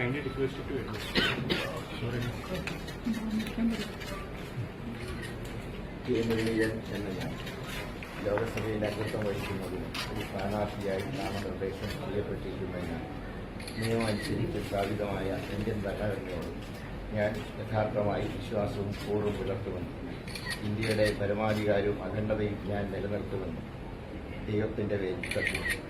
Joseph request you to ഞാൻ ലോകസഭയിൽ അംഗത്വം വഹിക്കുന്നതിന് ഒരു സ്ഥാനാർത്ഥിയായി നാമനിർദ്ദേശം ചെയ്യപ്പെട്ടിരിക്കുമെന്ന് നിയമം അനുസരിച്ച് സ്ഥാപിതമായ ഇന്ത്യൻ ഭരണഘടനയോട് ഞാൻ യഥാർത്ഥമായി വിശ്വാസവും കൂറും പുലർത്തുമെന്ന് ഇന്ത്യയുടെ പരമാധികാരവും അഖണ്ഡതയും ഞാൻ നിലനിർത്തുമെന്ന് ദൈവത്തിന്റെ പേരിൽ സത്യം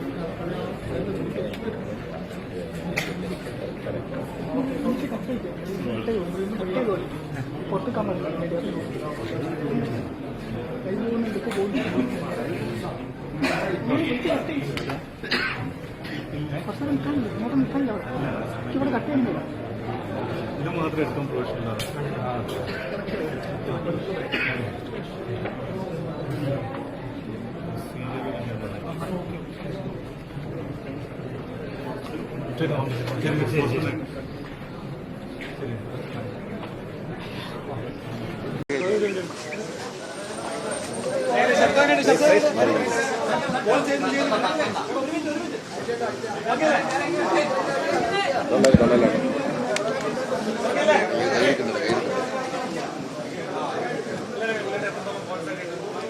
僕我慢がメディアするんですけど、映像を見るとこういう అసలు ఇంకా మొత్తం ఇంకా చివరి కట్టేయండి ఇది మాత్రం ఇష్టం పోస్తున్నారు ఓకే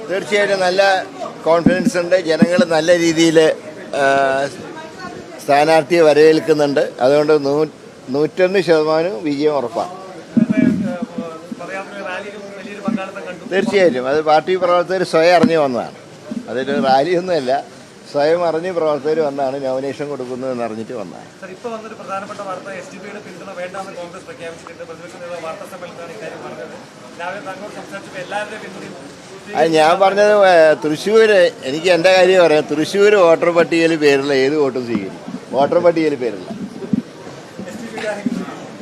തീർച്ചയായിട്ടും നല്ല കോൺഫിഡൻസ് ഉണ്ട്. ജനങ്ങൾ നല്ല രീതിയിൽ സ്ഥാനാർത്ഥിയെ വരവേൽക്കുന്നുണ്ട്. അതുകൊണ്ട് നൂ നൂറ്റൊന്ന് ശതമാനം വിജയം ഉറപ്പാണ്. തീർച്ചയായിട്ടും. അത് പാർട്ടി പ്രവർത്തകർ സ്വയം അറിഞ്ഞു വന്നതാണ്. അതൊരു റാലിയൊന്നുമല്ല. സ്വയം അറിഞ്ഞ് പ്രവർത്തകർ വന്നാണ് നോമിനേഷൻ കൊടുക്കുന്നതെന്ന് അറിഞ്ഞിട്ട് വന്നത് അത് ഞാൻ പറഞ്ഞത് തൃശ്ശൂർ എനിക്ക് എന്റെ കാര്യം പറയാം. തൃശ്ശൂർ വോട്ടർ പട്ടികയിൽ പേരുള്ള ഏത് വോട്ടും സ്വീകരിക്കും. വോട്ടർ പട്ടികയിൽ പേരുള്ള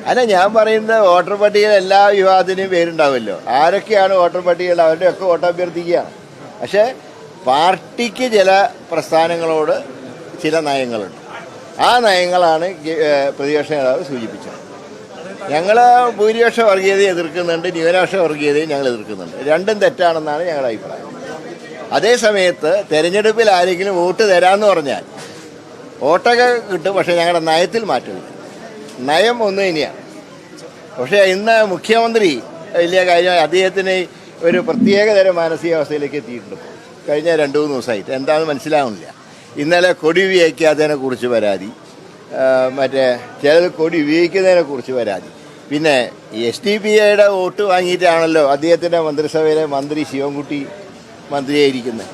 അല്ല ഞാൻ പറയുന്നത് വോട്ടർ പട്ടികയിൽ എല്ലാ വിവാഹത്തിനും പേരുണ്ടാവുമല്ലോ. ആരൊക്കെയാണ് വോട്ടർ പട്ടികയിൽ അവരുടെ ഒക്കെ വോട്ട് അഭ്യർത്ഥിക്കുകയാണ് പക്ഷേ പാർട്ടിക്ക് ചില പ്രസ്ഥാനങ്ങളോട് ചില നയങ്ങളുണ്ട്. ആ നയങ്ങളാണ് പ്രതിപക്ഷ നേതാവ് സൂചിപ്പിച്ചത്. ഞങ്ങൾ ഭൂരിപക്ഷ വർഗീയതയെ എതിർക്കുന്നുണ്ട് ന്യൂനപക്ഷ വർഗീയതയും ഞങ്ങൾ എതിർക്കുന്നുണ്ട്. രണ്ടും തെറ്റാണെന്നാണ് ഞങ്ങളുടെ അഭിപ്രായം. അതേ സമയത്ത് തെരഞ്ഞെടുപ്പിൽ ആരെങ്കിലും വോട്ട് തരാമെന്ന് പറഞ്ഞാൽ വോട്ടൊക്കെ കിട്ടും പക്ഷേ ഞങ്ങളുടെ നയത്തിൽ മാറ്റമില്ല. നയം ഒന്ന് തന്നെയാണ് പക്ഷേ ഇന്ന് മുഖ്യമന്ത്രി വലിയ കാര്യം അദ്ദേഹത്തിന് ഒരു പ്രത്യേകതരം മാനസികാവസ്ഥയിലേക്ക് എത്തിയിട്ടുണ്ട്. കഴിഞ്ഞ രണ്ട് മൂന്ന് ദിവസമായിട്ട്. എന്താണെന്ന് മനസ്സിലാവുന്നില്ല. ഇന്നലെ കൊടി ഉപയോഗിക്കാത്തതിനെ കുറിച്ച് പരാതി. മറ്റേ ചിലർ കൊടി ഉപയോഗിക്കുന്നതിനെ കുറിച്ച് പരാതി. പിന്നെ എസ് ടി പി ഐയുടെ വോട്ട് വാങ്ങിയിട്ടാണല്ലോ അദ്ദേഹത്തിന്റെ മന്ത്രിസഭയിലെ മന്ത്രി ശിവൻകുട്ടി മന്ത്രിയായിരിക്കുന്നത്.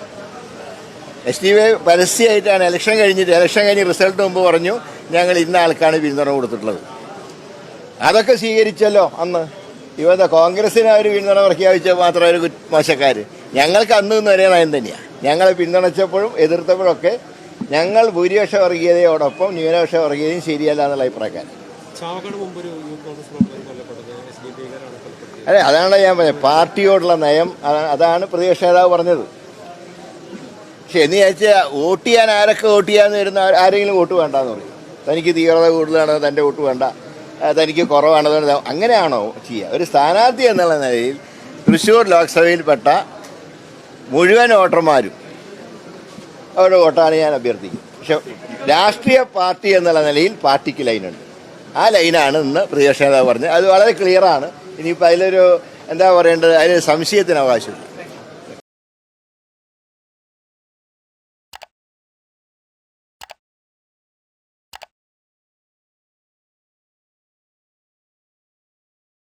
എസ് ടി ഐ പരസ്യമായിട്ടാണ്. ഇലക്ഷൻ കഴിഞ്ഞിട്ട് ഇലക്ഷൻ കഴിഞ്ഞ് റിസൾട്ട് മുമ്പ് പറഞ്ഞു ഞങ്ങൾ ഇന്ന ആൾക്കാണ് പിന്തുണ കൊടുത്തിട്ടുള്ളത്. അതൊക്കെ സ്വീകരിച്ചല്ലോ അന്ന്. ഇവിടെ കോൺഗ്രസിന് അവർ പിന്തുണ പ്രഖ്യാപിച്ച മാത്രം ഒരു മോശക്കാർ ഞങ്ങൾക്ക് അന്ന് ഒരേ നയം തന്നെയാണ് ഞങ്ങളെ പിന്തുണച്ചപ്പോഴും എതിർത്തപ്പോഴൊക്കെ ഞങ്ങൾ ഭൂരിപക്ഷ വർഗീയതയോടൊപ്പം ന്യൂനപക്ഷ വർഗീയതയും ശരിയല്ല എന്നുള്ള അഭിപ്രായക്കാരൻ അല്ലെ അതെ അതാണ് ഞാൻ പറഞ്ഞത്. പാർട്ടിയോടുള്ള നയം അതാണ് പ്രതിപക്ഷ നേതാവ് പറഞ്ഞത്. പക്ഷെ എന്ന് ചോദിച്ചാൽ വോട്ട് ചെയ്യാൻ ആരൊക്കെ വോട്ട് ചെയ്യാന്ന് വരുന്ന ആരെങ്കിലും വോട്ട് വേണ്ടെന്ന് പറയും. തനിക്ക് തീവ്രത കൂടുതലാണ് തന്റെ വോട്ട് വേണ്ട തനിക്ക് കുറവാണ് അങ്ങനെയാണോ ചെയ്യുക? ഒരു സ്ഥാനാർത്ഥി എന്നുള്ള നിലയിൽ തൃശ്ശൂർ ലോക്സഭയിൽപ്പെട്ട മുഴുവൻ വോട്ടർമാരും അവരുടെ വോട്ടാണ് ഞാൻ അഭ്യർത്ഥിക്കുന്നത്. പക്ഷെ രാഷ്ട്രീയ പാർട്ടി എന്നുള്ള നിലയിൽ പാർട്ടിക്ക് ലൈനുണ്ട്. ആ ലൈനാണ് ഇന്ന് പ്രതിപക്ഷ നേതാവ് പറഞ്ഞത്. അത് വളരെ ക്ലിയറാണ് ഇനിയിപ്പോൾ അതിലൊരു എന്താ പറയേണ്ടത്? അതിന് സംശയത്തിന് അവകാശമില്ല.